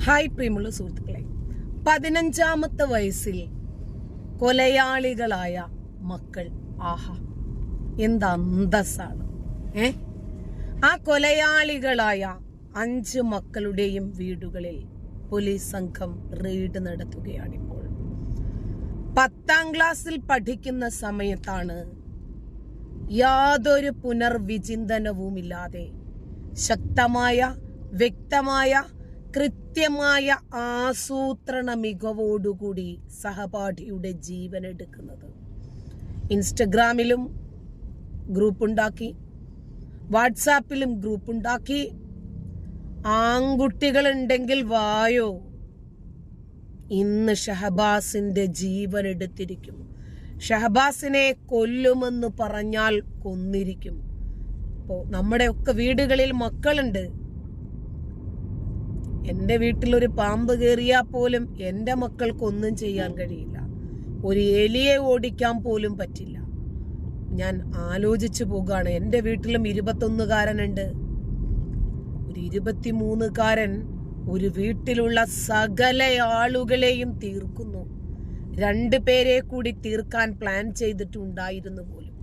Hi പ്രിയമുള്ള സുഹൃത്തുക്കളെ. പതിനഞ്ചാമത്തെ വയസ്സിൽ കൊലയാളികളായ മക്കൾ. ആഹാ എന്ത് അന്തസ്സാണ്. ഏ? ആ കൊലയാളികളായ അഞ്ച് മക്കളുടെയും വീടുകളിൽ പോലീസ് സംഘം റെയ്ഡ് നടത്തുകയാണിപ്പോൾ. പത്താം ക്ലാസ്സിൽ പഠിക്കുന്ന സമയത്താണ് യാതൊരു പുനർവിചിന്തനവുമില്ലാതെ ശക്തമായ വ്യക്തമായ കൃത്യമായ ആസൂത്രണ മികവോടുകൂടി സഹപാഠിയുടെ ജീവൻ എടുക്കുന്നത്. ഇൻസ്റ്റഗ്രാമിലും ഗ്രൂപ്പുണ്ടാക്കി വാട്സാപ്പിലും ഗ്രൂപ്പുണ്ടാക്കി ആൺകുട്ടികളുണ്ടെങ്കിൽ വായോ? ഇന്ന് ഷഹബാസിന്റെ ജീവൻ എടുത്തിരിക്കും. ഷഹബാസിനെ കൊല്ലുമെന്ന് പറഞ്ഞാൽ കൊന്നിരിക്കും. ഇപ്പോ നമ്മുടെയൊക്കെ വീടുകളിൽ മക്കളുണ്ട്. എന്റെ വീട്ടിലൊരു പാമ്പ് കയറിയാൽ പോലും എന്റെ മക്കൾക്കൊന്നും ചെയ്യാൻ കഴിയില്ല. ഒരു എലിയെ ഓടിക്കാൻ പോലും പറ്റില്ല. ഞാൻ ആലോചിച്ചു പോകുകയാണ് എന്റെ വീട്ടിലും ഇരുപത്തൊന്നുകാരനുണ്ട്. ഒരു ഇരുപത്തിമൂന്നുകാരൻ ഒരു വീട്ടിലുള്ള സകല ആളുകളെയും തീർക്കുന്നു. രണ്ടു പേരെ കൂടി തീർക്കാൻ പ്ലാൻ ചെയ്തിട്ടുണ്ടായിരുന്നു പോലും.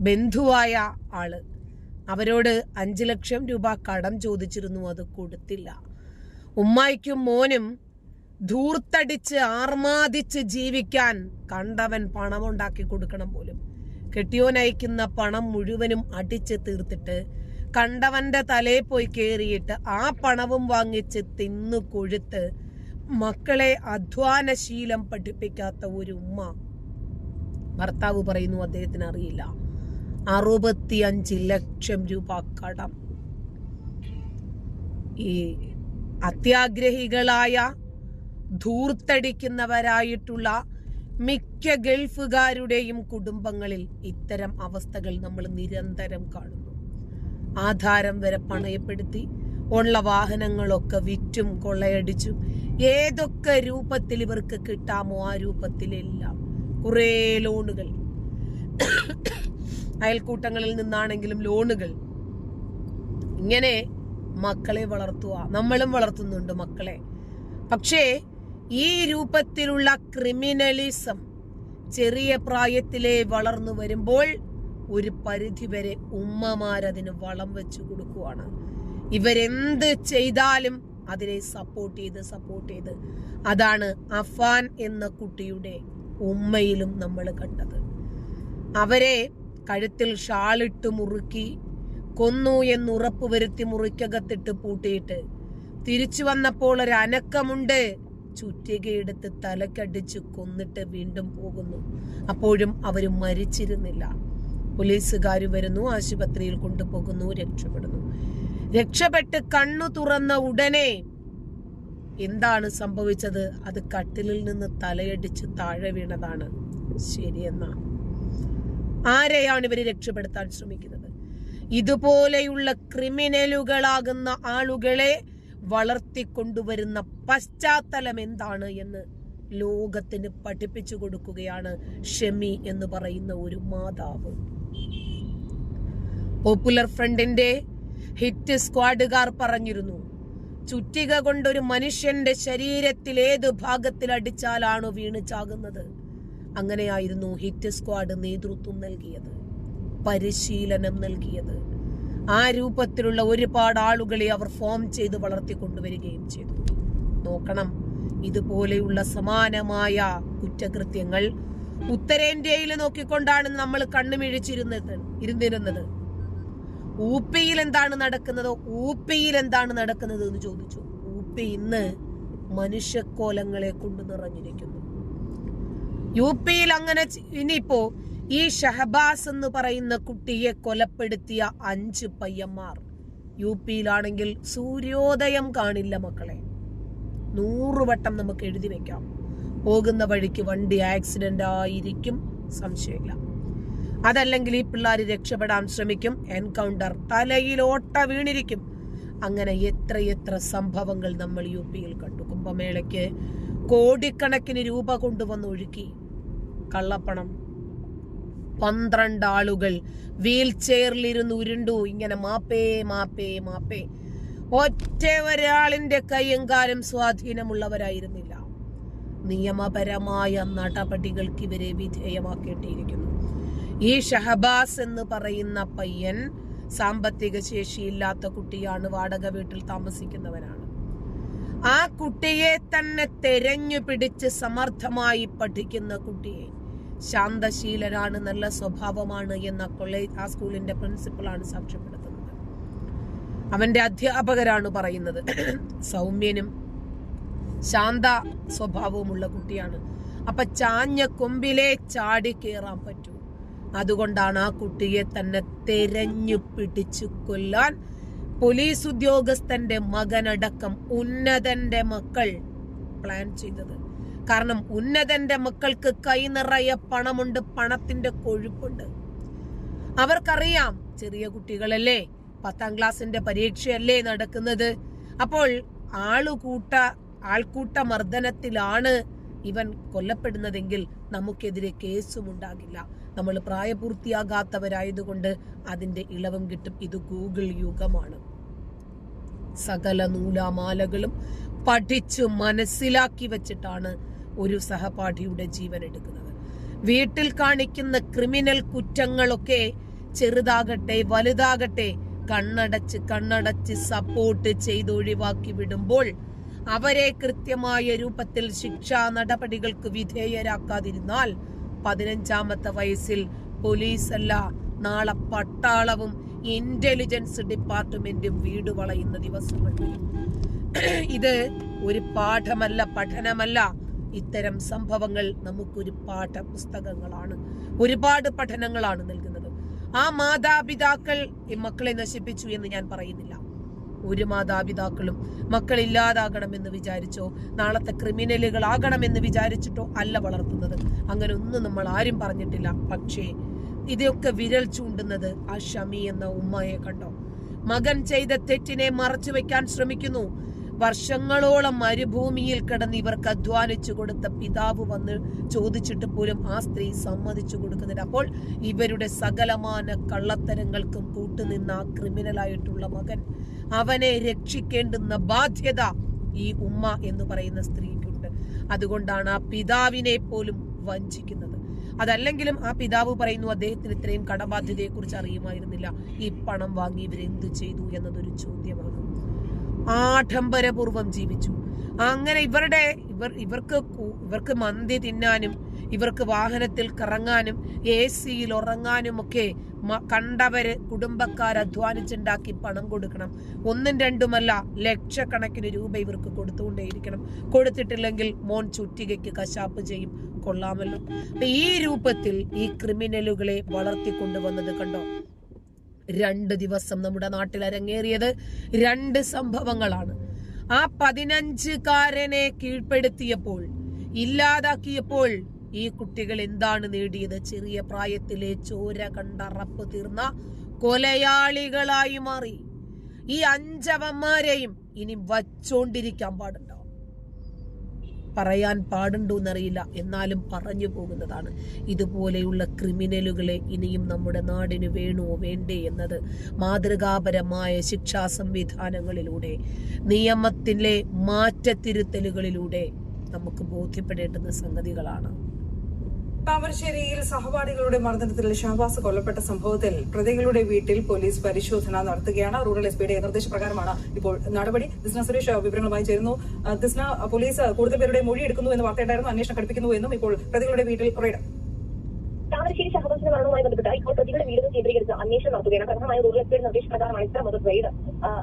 ബന്ധുവായ ആൾ. അവരോട് അഞ്ചു ലക്ഷം രൂപ കടം ചോദിച്ചിരുന്നു. അത് കൊടുത്തില്ല. ഉമ്മായിക്കും മോനും ധൂർത്തടിച്ച് ആർമാദിച്ച് ജീവിക്കാൻ കണ്ടവൻ പണമുണ്ടാക്കി കൊടുക്കണം പോലും. കെട്ടിയോനയക്കുന്ന പണം മുഴുവനും അടിച്ച് തീർത്തിട്ട് കണ്ടവന്റെ തലയിൽ പോയി കയറിയിട്ട് ആ പണവും വാങ്ങിച്ച് തിന്നു കൊഴുത്ത് മക്കളെ അധ്വാനശീലം പഠിപ്പിക്കാത്ത ഒരു ഉമ്മ. ഭർത്താവ് പറയുന്നു അദ്ദേഹത്തിന് അറിയില്ല. അറുപത്തിയഞ്ച് ലക്ഷം രൂപ കടം. ഈ അത്യാഗ്രഹികളായ ധൂർത്തടിക്കുന്നവരായിട്ടുള്ള മിക്ക ഗൾഫുകാരുടെയും കുടുംബങ്ങളിൽ ഇത്തരം അവസ്ഥകൾ നമ്മൾ നിരന്തരം കാണുന്നു. ആധാരം വരെ പണയപ്പെടുത്തി ഉള്ള വാഹനങ്ങളൊക്കെ വിറ്റും കൊള്ളയടിച്ചും ഏതൊക്കെ രൂപത്തിൽ ഇവർക്ക് കിട്ടാമോ ആ രൂപത്തിലെല്ലാം കുറേ ലോണുകൾ. അയൽക്കൂട്ടങ്ങളിൽ നിന്നാണെങ്കിലും ലോണുകൾ. ഇങ്ങനെ മക്കളെ വളർത്തുക. നമ്മളും വളർത്തുന്നുണ്ട് മക്കളെ. പക്ഷേ ഈ രൂപത്തിലുള്ള ക്രിമിനലിസം ചെറിയ പ്രായത്തിലെ വളർന്നു വരുമ്പോൾ ഒരു പരിധിവരെ ഉമ്മമാരതിന് വളം വെച്ചു കൊടുക്കുവാണ്. ഇവരെന്ത് ചെയ്താലും അതിനെ സപ്പോർട്ട് ചെയ്ത് സപ്പോർട്ട് ചെയ്ത്. അതാണ് അഫാൻ എന്ന കുട്ടിയുടെ ഉമ്മയിലും നമ്മൾ കണ്ടത്. അവരെ കഴുത്തിൽ ഷാളിട്ട് മുറുക്കി കൊന്നു എന്ന് ഉറപ്പ് വരുത്തി മുറിക്കകത്തിട്ട് പൂട്ടിയിട്ട്. തിരിച്ചു വന്നപ്പോൾ ഒരു അനക്കമുണ്ട് ചുറ്റികയെടുത്ത് തലക്കടിച്ച് കൊന്നിട്ട് വീണ്ടും പോകുന്നു. അപ്പോഴും അവർ മരിച്ചിരുന്നില്ല. പോലീസുകാർ വരുന്നു ആശുപത്രിയിൽ കൊണ്ടുപോകുന്നു രക്ഷപ്പെടുന്നു. രക്ഷപ്പെട്ട് കണ്ണു തുറന്ന ഉടനെ എന്താണ് സംഭവിച്ചത്? അത് കട്ടിലിൽ നിന്ന് തലയടിച്ച് താഴെ വീണതാണ്. ശരിയെന്നാ. ആരെയാണ് ഇവർ രക്ഷപ്പെടുത്താൻ ശ്രമിക്കുന്നത്? ഇതുപോലെയുള്ള ക്രിമിനലുകളാകുന്ന ആളുകളെ വളർത്തിക്കൊണ്ടുവരുന്ന പശ്ചാത്തലം എന്താണ് എന്ന് ലോകത്തിന് പഠിപ്പിച്ചു കൊടുക്കുകയാണ് ഷെമി എന്ന് പറയുന്ന ഒരു മാതാവ്. പോപ്പുലർ ഫ്രണ്ടിന്റെ ഹിറ്റ് സ്ക്വാഡുകാർ പറഞ്ഞിരുന്നു ചുറ്റിക കൊണ്ടൊരു മനുഷ്യന്റെ ശരീരത്തിൽ ഏത് ഭാഗത്തിൽ അടിച്ചാലാണോ വീണ് ചാകുന്നത്? അങ്ങനെയായിരുന്നു ഹിറ്റ് സ്ക്വാഡ് നേതൃത്വം നൽകിയത്. പരിശീലനം നൽകിയത്. ആ രൂപത്തിലുള്ള ഒരുപാട് ആളുകളെ അവർ ഫോം ചെയ്ത് വളർത്തിക്കൊണ്ടുവരികയും ചെയ്തു. നോക്കണം ഇതുപോലെയുള്ള സമാനമായ കുറ്റകൃത്യങ്ങൾ ഉത്തരേന്ത്യയിൽ നോക്കിക്കൊണ്ടാണ് നമ്മൾ കണ്ണുമിഴിച്ചിരുന്നത് ഇരുന്നിരുന്നത്. ഊപ്പിയിൽ എന്താണ് നടക്കുന്നത്? ഊപ്പിയിൽ എന്താണ് നടക്കുന്നത് എന്ന് ചോദിച്ചു. ഊപ്പി ഇന്ന് മനുഷ്യക്കോലങ്ങളെ കൊണ്ട് നിറഞ്ഞിരിക്കുന്നു. യു പിയിൽ അങ്ങനെ ഇനിയിപ്പോ ഈ ഷഹബാസ് എന്ന് പറയുന്ന കുട്ടിയെ കൊലപ്പെടുത്തിയ അഞ്ച് പയ്യന്മാർ. യു പിയിലാണെങ്കിൽ സൂര്യോദയം കാണില്ല മക്കളെ. നൂറുവട്ടം നമുക്ക് എഴുതി വെക്കാം. പോകുന്ന വഴിക്ക് വണ്ടി ആക്സിഡന്റ് ആയിരിക്കും സംശയമില്ല. അതല്ലെങ്കിൽ ഈ പിള്ളേർ രക്ഷപ്പെടാൻ ശ്രമിക്കും. എൻകൗണ്ടർ തലയിൽ ഓട്ട വീണിരിക്കും. അങ്ങനെ എത്രയെത്ര സംഭവങ്ങൾ നമ്മൾ യു പിയിൽ കണ്ടു. കുംഭമേളയ്ക്ക് കോടിക്കണക്കിന് രൂപ കൊണ്ടുവന്ന് ഒഴുക്കി. കള്ളപ്പണം പന്ത്രണ്ട് ആളുകൾ വീൽ ചെയറിലിരുന്ന് ഉരുണ്ടു. ഇങ്ങനെ മാപ്പേ മാപ്പേ മാപ്പേ. ഒറ്റ ഒരാളിന്റെ കൈയും കാലും സ്വാധീനമുള്ളവരായിരുന്നില്ല. നിയമപരമായ നടപടികൾക്ക് ഇവരെ വിധേയമാക്കേണ്ടിയിരിക്കുന്നു. ഈ ഷഹബാസ് എന്ന് പറയുന്ന പയ്യൻ സാമ്പത്തിക ശേഷിയില്ലാത്ത കുട്ടിയാണ് വാടക വീട്ടിൽ താമസിക്കുന്നവനാണ്. ആ കുട്ടിയെ തന്നെ തെരഞ്ഞു പിടിച്ച് സമർത്ഥമായി പഠിക്കുന്ന കുട്ടിയെ ശാന്തശീലനാണ് നല്ല സ്വഭാവമാണ് എന്ന കോളേജ് ആ സ്കൂളിന്റെ പ്രിൻസിപ്പളാണ് സാക്ഷ്യപ്പെടുത്തുന്നത്. അവന്റെ അധ്യാപകരാണ് പറയുന്നത്. സൗമ്യനും ശാന്ത സ്വഭാവവുമുള്ള കുട്ടിയാണ്. അപ്പൊ ചാഞ്ഞ കൊമ്പിലെ ചാടി കയറാൻ പറ്റൂ. അതുകൊണ്ടാണ് ആ കുട്ടിയെ തന്നെ തെരഞ്ഞു പിടിച്ചു കൊല്ലാൻ പോലീസ് ഉദ്യോഗസ്ഥന്റെ മകനടക്കം ഉന്നതന്റെ മക്കൾ പ്ലാൻ ചെയ്തത്. കാരണം ഉന്നതന്റെ മക്കൾക്ക് കൈ നിറയെ പണമുണ്ട് പണത്തിന്റെ കൊഴുപ്പുണ്ട്. അവർക്കറിയാം ചെറിയ കുട്ടികളല്ലേ പത്താം ക്ലാസ്സിന്റെ പരീക്ഷയല്ലേ നടക്കുന്നത്. അപ്പോൾ ആളുകൂട്ട ആൾക്കൂട്ട മർദ്ദനത്തിലാണ് ഇവൻ കൊല്ലപ്പെടുന്നതെങ്കിൽ നമുക്കെതിരെ കേസും ഉണ്ടാകില്ല നമ്മൾ പ്രായപൂർത്തിയാകാത്തവരായതുകൊണ്ട് അതിന്റെ ഇളവും കിട്ടും. ഇത് ഗൂഗിൾ യുഗമാണ്. സകല നൂലാമാലകളും പഠിച്ചു മനസ്സിലാക്കി വെച്ചിട്ടാണ് ഒരു സഹപാഠിയുടെ ജീവൻ എടുക്കുന്നത്. വീട്ടിൽ കാണിക്കുന്ന ക്രിമിനൽ കുറ്റങ്ങളൊക്കെ ചെറുതാകട്ടെ വലുതാകട്ടെ കണ്ണടച്ച് കണ്ണടച്ച് സപ്പോർട്ട് ചെയ്ത് ഒഴിവാക്കി വിടുമ്പോൾ അവരെ കൃത്യമായ രൂപത്തിൽ ശിക്ഷാ നടപടികൾക്ക് വിധേയരാക്കാതിരുന്നാൽ പതിനഞ്ചാമത്തെ വയസ്സിൽ പോലീസല്ല നാളെ പട്ടാളവും ഇന്റലിജൻസ് ഡിപ്പാർട്ട്മെന്റും വീട് വളയുന്ന ദിവസങ്ങൾ ഇത് ഒരു പാഠമല്ല പഠനമല്ല. ഇത്തരം സംഭവങ്ങൾ നമുക്കൊരു പാഠപുസ്തകങ്ങളാണ് ഒരുപാട് പഠനങ്ങളാണ് നൽകുന്നത്. ആ മാതാപിതാക്കൾ മക്കളെ നശിപ്പിച്ചു എന്ന് ഞാൻ പറയുന്നില്ല. ഒരു മാതാപിതാക്കളും മക്കൾ ഇല്ലാതാകണമെന്ന് വിചാരിച്ചോ നാളത്തെ ക്രിമിനലുകളാകണമെന്ന് വിചാരിച്ചിട്ടോ അല്ല വളർത്തുന്നത്. അങ്ങനെ ഒന്നും നമ്മൾ ആരും പറഞ്ഞിട്ടില്ല. പക്ഷേ ഇതൊക്കെ വിരൽ ചൂണ്ടുന്നത് ആ ഷമി എന്ന ഉമ്മയെ കണ്ടോ? മകൻ ചെയ്ത തെറ്റിനെ മറച്ചു വെക്കാൻ ശ്രമിക്കുന്നു. വർഷങ്ങളോളം മരുഭൂമിയിൽ കിടന്ന് ഇവർക്ക് അധ്വാനിച്ചു കൊടുത്ത പിതാവ് വന്ന് ചോദിച്ചിട്ട് പോലും ആ സ്ത്രീ സമ്മതിച്ചു കൊടുക്കുന്നില്ല. അപ്പോൾ ഇവരുടെ സകലമാന കള്ളത്തരങ്ങൾക്കും കൂട്ടുനിന്ന ആ ക്രിമിനലായിട്ടുള്ള മകൻ അവനെ രക്ഷിക്കേണ്ടുന്ന ബാധ്യത ഈ ഉമ്മ എന്ന് പറയുന്ന സ്ത്രീക്കുണ്ട്. അതുകൊണ്ടാണ് ആ പിതാവിനെ പോലും വഞ്ചിക്കുന്നത്. അതല്ലെങ്കിലും ആ പിതാവ് പറയുന്നു അദ്ദേഹത്തിന് ഇത്രയും കടബാധ്യതയെ കുറിച്ച് അറിയുമായിരുന്നില്ല. ഈ പണം വാങ്ങി ഇവരെന്തു ചെയ്തു? എന്നതൊരു ചോദ്യമാണ്. ആഡംബരപൂർവം ജീവിച്ചു. അങ്ങനെ ഇവരുടെ ഇവർ ഇവർക്ക് ഇവർക്ക് മന്തി തിന്നാനും ഇവർക്ക് വാഹനത്തിൽ കറങ്ങാനും എ സിയിൽ ഉറങ്ങാനും ഒക്കെ കണ്ടവര് കുടുംബക്കാർ അധ്വാനിച്ചുണ്ടാക്കി പണം കൊടുക്കണം. ഒന്നും രണ്ടുമല്ല ലക്ഷക്കണക്കിന് രൂപ ഇവർക്ക് കൊടുത്തുകൊണ്ടേയിരിക്കണം. കൊടുത്തിട്ടില്ലെങ്കിൽ മോൻ ചുറ്റികയ്ക്ക് കശാപ്പ് ചെയ്യും. കൊള്ളാമല്ലോ. ഈ രൂപത്തിൽ ഈ ക്രിമിനലുകളെ വളർത്തിക്കൊണ്ടുവന്നത് കണ്ടോ? രണ്ട് ദിവസം നമ്മുടെ നാട്ടിൽ അരങ്ങേറിയത് രണ്ട് സംഭവങ്ങളാണ്. ആ പതിനഞ്ചുകാരനെ കീഴ്പ്പെടുത്തിയപ്പോൾ ഇല്ലാതാക്കിയപ്പോൾ ഈ കുട്ടികൾ എന്താണ് നേടിയത്? ചെറിയ പ്രായത്തിലെ ചോര കണ്ടറപ്പ് തീർന്ന കൊലയാളികളായി മാറി. ഈ അഞ്ചവന്മാരെയും ഇനി വച്ചോണ്ടിരിക്കാൻ പാടുണ്ടോ? പറയാൻ പാടുണ്ടോ എന്നറിയില്ല എന്നാലും പറഞ്ഞു പോകുന്നതാണ്. ഇതുപോലെയുള്ള ക്രിമിനലുകളെ ഇനിയും നമ്മുടെ നാടിന് വേണോ വേണ്ടേ എന്നത് മാതൃകാപരമായ ശിക്ഷാ സംവിധാനങ്ങളിലൂടെ നിയമത്തിലെ മാറ്റത്തിരുത്തലുകളിലൂടെ നമുക്ക് ബോധ്യപ്പെടേണ്ടുന്ന സംഗതികളാണ്. താമരശ്ശേരിയിൽ സഹപാഠികളുടെ മർദ്ദനത്തിൽ ഷഹബാസ് കൊല്ലപ്പെട്ട സംഭവത്തിൽ പ്രതികളുടെ വീട്ടിൽ പോലീസ് പരിശോധന നടത്തുകയാണ്. റൂറൽ എസ് പിയുടെ നിർദ്ദേശപ്രകാരമാണ് ഇപ്പോൾ നടപടി. ദിസ്ന സുരേഷ് വിവരങ്ങളുമായി ചേരുന്നു. ദിസ്ന പോലീസ് കൂടുതൽ പേരുടെ മൊഴി എടുക്കുന്നു എന്ന് വാർത്തയുണ്ടായിരുന്നു. അന്വേഷണം ഘടിപ്പിക്കുന്നു എന്നും ഇപ്പോൾ പ്രതികളുടെ വീട്ടിൽ റെയ്ഡ് താമരശ്ശേരി ഷഹബാസിന്റെ മരണവുമായി ബന്ധപ്പെട്ട് ഇപ്പോൾ പ്രതികളുടെ വീടുകൾ കേന്ദ്രീകരിച്ച് അന്വേഷണം നടത്തുകയാണ്. പ്രധാനമായും റൂറൽ എസ് പിയുടെ നിർദ്ദേശപ്രകാരമാണ് ഇത്തരം ഒരു റെയ്ഡ്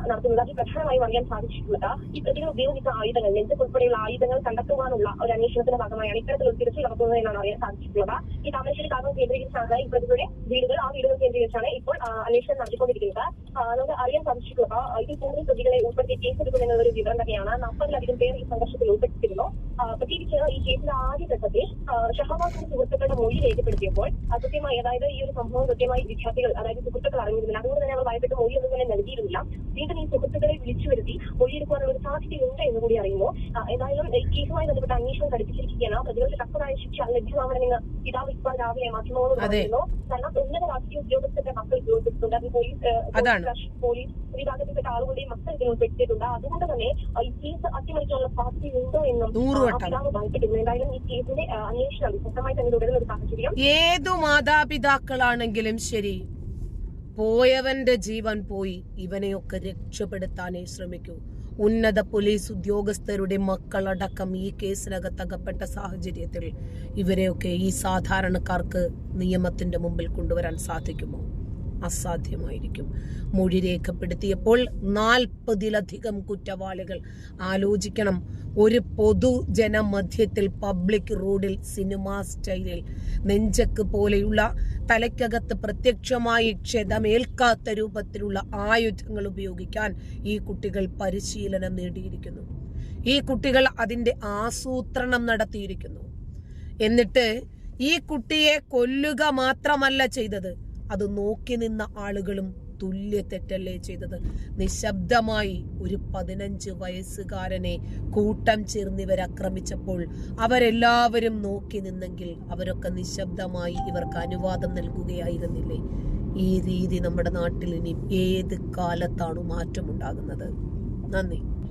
നടത്തുന്നത്. അത് പ്രധാനമായും അറിയാൻ സാധിച്ചിട്ടുള്ളത്. ഈ പ്രതികൾ ഉപയോഗിച്ച ആയുധങ്ങൾ നെഞ്ച് ഉൾപ്പെടെയുള്ള ആയുധങ്ങൾ കണ്ടെത്തുവാനുള്ള ഒരു അന്വേഷണത്തിന്റെ ഭാഗമായാണ് ഇത്തരത്തിലൊരു തിരച്ചിൽ നടത്തുന്നത് എന്നാണ് അറിയാൻ സാധിച്ചിട്ടുള്ളത്. ഈ താമരശ്ശേരി ഭാഗം കേന്ദ്രീകരിച്ചാണ് ഈ പ്രതികളുടെ വീടുകൾ ആ വീടുകൾ കേന്ദ്രീകരിച്ചാണ് ഇപ്പോൾ അന്വേഷണം നടത്തിക്കൊണ്ടിരിക്കുന്നത്. നമുക്ക് അറിയാൻ സാധിച്ചിട്ടുള്ളത് ഇതിൽ കൂടുതൽ പ്രതികളെ ഉൾപ്പെടുത്തി കേസെടുക്കുമെന്ന ഒരു വിവരം തന്നെയാണ്. നാൽപ്പതിലധികം പേർ ഈ സംഘർഷത്തിൽ ഉൾപ്പെട്ടിരുന്നു. പ്രത്യേകിച്ച് ഈ കേസിന്റെ ആദ്യഘട്ടത്തിൽ ഘട്ടത്തിൽ ഷഹബാസിന്റെ സുഹൃത്തുക്കളുടെ മൊഴി രേഖപ്പെടുത്തിയപ്പോൾ കൃത്യമായി അതായത് ഈ ഒരു സംഭവം കൃത്യമായി വിദ്യാർത്ഥികൾ അതായത് സുഹൃത്തുക്കൾ അറിഞ്ഞിരുന്നില്ല. അതുകൊണ്ട് തന്നെ അവർ ഭയപ്പെട്ട് മൊഴിയൊന്നും തന്നെ നൽകിയിരുന്നില്ല. വീണ്ടും ഈ സുഹൃത്തുക്കളെ വിളിച്ചു വരുത്തി മൊഴിയെടുക്കാനുള്ള ഒരു സാധ്യതയുണ്ട് എന്ന് കൂടി അറിയുന്നു. എന്തായാലും ഏതായാലും ഈ കേസുമായി ബന്ധപ്പെട്ട അന്വേഷണം ഘടിപ്പിച്ചിരിക്കുകയാണ്. പ്രതികൾക്ക് തക്കതായ ശിക്ഷ ലഭ്യമാവണമെന്ന് പിതാവ് ഇക്ബാൽ രാവിലെ മാധ്യമങ്ങളോട് പറയുന്നു. പറഞ്ഞിരുന്നു കാരണം ഉന്നത രാഷ്ട്രീയ ഉദ്യോഗസ്ഥരുടെ മക്കൾ ഉദ്യോഗസ്ഥരുണ്ട് അത് പോലീസ് പോലീസ് വിഭാഗത്തിൽപ്പെട്ട ആളുകളുടെയും മക്കൾ ഇതിൽ ഉൾപ്പെടുത്തിയിട്ടുണ്ട്. അതുകൊണ്ട് തന്നെ ഈ കേസ് അട്ടിമറിക്കാനുള്ള സാധ്യതയുണ്ടോ എന്നും. പിതാവ് ഭയപ്പെട്ടിരുന്നു എന്തായാലും ഈ കേസിന്റെ അന്വേഷണം ശക്തമായി തന്നെ തുടരുന്ന ഒരു സാഹചര്യം. ഏതു മാതാപിതാക്കളാണെങ്കിലും ശരി. പോയവന്റെ ജീവൻ പോയി ഇവനെയൊക്കെ രക്ഷപ്പെടുത്താനേ ശ്രമിക്കൂ. ഉന്നത പോലീസ് ഉദ്യോഗസ്ഥരുടെ മക്കളടക്കം ഈ കേസിനകത്ത് അകപ്പെട്ട സാഹചര്യത്തിൽ ഇവരെയൊക്കെ ഈ സാധാരണക്കാർക്ക് നിയമത്തിന്റെ മുമ്പിൽ കൊണ്ടുവരാൻ സാധിക്കുമോ? അസാധ്യമായിരിക്കും. മൊഴി രേഖപ്പെടുത്തിയപ്പോൾ നാൽപ്പതിലധികം കുറ്റവാളികൾ ആലോചിക്കണം. ഒരു പൊതുജനമധ്യത്തിൽ പബ്ലിക് റോഡിൽ സിനിമാ സ്റ്റൈലിൽ നെഞ്ചക്ക് പോലെയുള്ള തലയ്ക്കകത്ത് പ്രത്യക്ഷമായി ക്ഷതമേൽക്കാത്ത രൂപത്തിലുള്ള ആയുധങ്ങൾ ഉപയോഗിക്കാൻ ഈ കുട്ടികൾ പരിശീലനം നേടിയിരിക്കുന്നു. ഈ കുട്ടികൾ അതിന്റെ ആസൂത്രണം നടത്തിയിരിക്കുന്നു. എന്നിട്ട് ഈ കുട്ടിയെ കൊല്ലുക മാത്രമല്ല ചെയ്തത്. അത് നോക്കി നിന്ന ആളുകളും തുല്യ തെറ്റല്ലേ ചെയ്തത്? നിശബ്ദമായി ഒരു പതിനഞ്ച് വയസ്സുകാരനെ കൂട്ടം ചേർന്ന് ആക്രമിച്ചപ്പോൾ അവരെല്ലാവരും നോക്കി നിന്നെങ്കിൽ അവരൊക്കെ നിശബ്ദമായി ഇവർക്ക് അനുവാദം നൽകുകയായിരുന്നില്ലേ? ഈ രീതി നമ്മുടെ നാട്ടിൽ ഇനി ഏത് കാലത്താണ് മാറ്റമുണ്ടാകുന്നത്? നന്ദി.